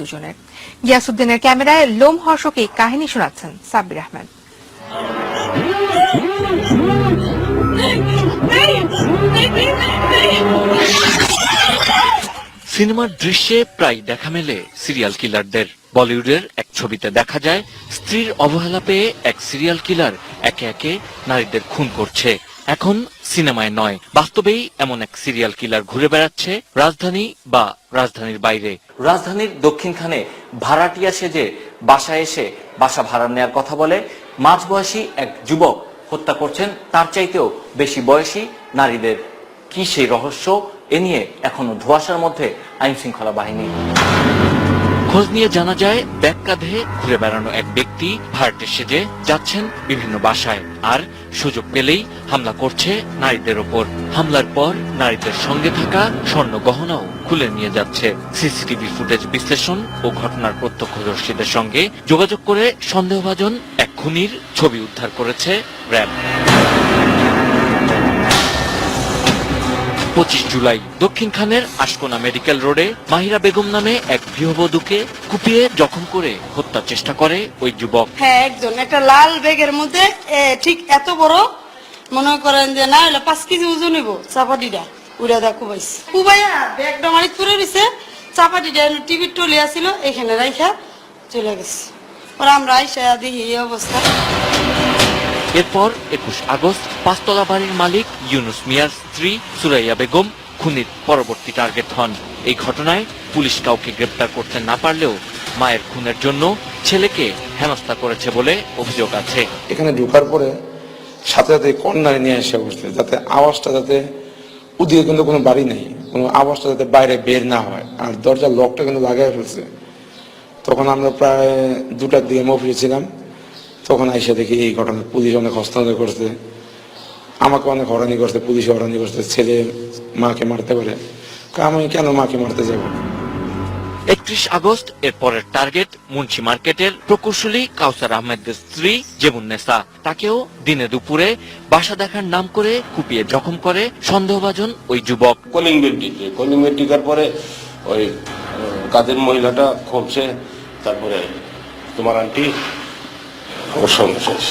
দুজনের। গিয়াসুদ্দিনের ক্যামেরায় লোমহর্ষক এই কাহিনী শোনাচ্ছেন সাব্বির আহমেদ। সিনেমার দৃশ্যে প্রায় দেখা মেলে সিরিয়াল কিলারদের বলিউডের এক ছবিতে দেখা যায়, স্ত্রীর অবহেলা পেয়ে এক সিরিয়াল কিলার একে একে নারীদের খুন করছে। এখন সিনেমায় নয়, বাস্তবেই এমন এক সিরিয়াল কিলার ঘুরে বেড়াচ্ছে রাজধানী বা রাজধানীর বাইরে। রাজধানীর দক্ষিণখানে ভাড়াটিয়া সেজে বাসায় এসে বাসা ভাড়া নেয়ার কথা বলে মাঝবয়সী এক যুবক হত্যা করছেন, তার চাইতেও বেশি বয়সী নারীদের। কি সেই রহস্য? এ নিয়ে এখনও ধোঁয়াশার মধ্যে আইন শৃঙ্খলা বাহিনী। খোঁজ নিয়ে জানা যায় ব্যাগ কাঁধে ঘুরে বেড়ানো এক ব্যক্তি ভাড়াটে সেজে যাচ্ছেন বিভিন্ন বাসায় আর সুযোগ পেলেই হামলা করছে নারীদের ওপর। হামলার পর নারীদের সঙ্গে থাকা স্বর্ণ গহনাও খুলে নিয়ে যাচ্ছে। সিসিটিভি ফুটেজ বিশ্লেষণ ও ঘটনার প্রত্যক্ষদর্শীদের সঙ্গে যোগাযোগ করে সন্দেহভাজন এক খুনির ছবি উদ্ধার করেছে র্যাব। পঁচিশ জুলাই দক্ষিণখানের আশকোনা মেডিকেল রোডে মাহিরা বেগম নামে এক গৃহবধূকে কুপিয়ে জখম করে হত্যার চেষ্টা করে ওই যুবক। হ্যাঁ একজন একটা লাল ব্যাগের মধ্যে ঠিক এত বড়, মনে করেন যে, না, হলে পাঁচ কেজি ওজন হইব, চাপাটিটা উড়া দা কুবাইছে। কুবাইয়া ব্যাগটা মারি তুলে দিছে, চাপাটিটা টিভির টলি আসিল এখানে রাইখা চলে গেছে। পরে আমরা আইসা দেখি এই অবস্থা। এরপর একুশ আগস্ট পাঁচতলা বাড়ির মালিক ইউনুস মিয়ার স্ত্রী সুরাইয়া বেগম খুনির পরবর্তী টার্গেট হন। এই ঘটনায় পুলিশ কাউকে গ্রেপ্তার করতে না পারলেও মায়ের খুনের জন্য ছেলেকে হেনস্থা করেছে বলে অভিযোগ আছে। এখানে ঢোকার পরে সাথে সাথে কর্নারে নিয়ে এসে বসছে, যাতে আওয়াজটা যাতে ওদিকে কিন্তু কোনো বাড়ি নেই, কোনো আওয়াজটা যাতে বাইরে বের না হয়। আর দরজার লকটা কিন্তু লাগাই ফেলছে। তখন আমরা প্রায় দুটার দিকে মফিসে ছিলাম। তখন আইসা দেখি এই ঘটনা পুলিশ অনেক হস্তান্তর করছে। আমাকে অনেক হরানি করছে পুলিশ হরানি করছে ছেলে মাকে মারতে পারে। আমি কেন মাকে মারতে যাব? একত্রিশ আগস্ট এর পরের টার্গেট মুন্সি মার্কেটের প্রকৌশলী কাউসার আহমেদের স্ত্রী জেবুন্নেসা তাকেও দিনে দুপুরে বাসা দেখার নাম করে কুপিয়ে জখম করে সন্দেহভাজন ওই যুবক। কলিং বেল কলিং বেল টিকার পরে ওই কাজের মহিলাটা খুঁজছে তারপরে তোমার আন্টি সঙ্গে শেষ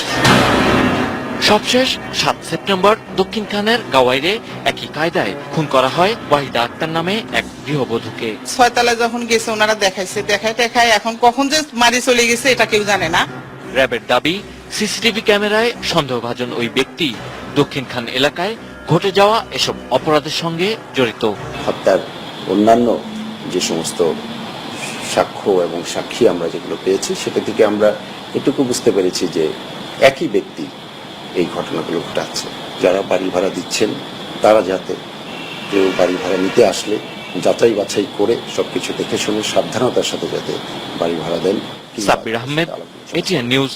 সবশেষ সাত সেপ্টেম্বর দক্ষিণ খানের গাওয়াইরে একই কায়দায় খুন করা হয় ওয়াহিদা আক্তার নামে এক গৃহবধূকে। ছয়তলায় যখন গেছে ওনারা দেখাইছে দেখায় টেখায় এখন কখন যে মারি চলে গেছে এটা কেউ জানে না। র্যাবের দাবি সিসিটিভি ক্যামেরায় সন্দেহভাজন ওই ব্যক্তি দক্ষিণ খান এলাকায় ঘটে যাওয়া এসব অপরাধের সঙ্গে জড়িত। হত্যার অন্যান্য যে সমস্ত সাক্ষ্য এবং সাক্ষী আমরা যেগুলো পেয়েছি সেটা থেকে আমরা এটুকু বুঝতে পেরেছি যে একই ব্যক্তি এই ঘটনাগুলো ঘটাচ্ছে। যারা বাড়ি ভাড়া দিচ্ছেন তারা যাতে কেউ বাড়ি ভাড়া নিতে আসলে যাচাই বাছাই করে সবকিছু দেখে শুনে সাবধানতার সাথে যাতে বাড়ি ভাড়া দেন সাব্বির আহমেদ এটিএন নিউজ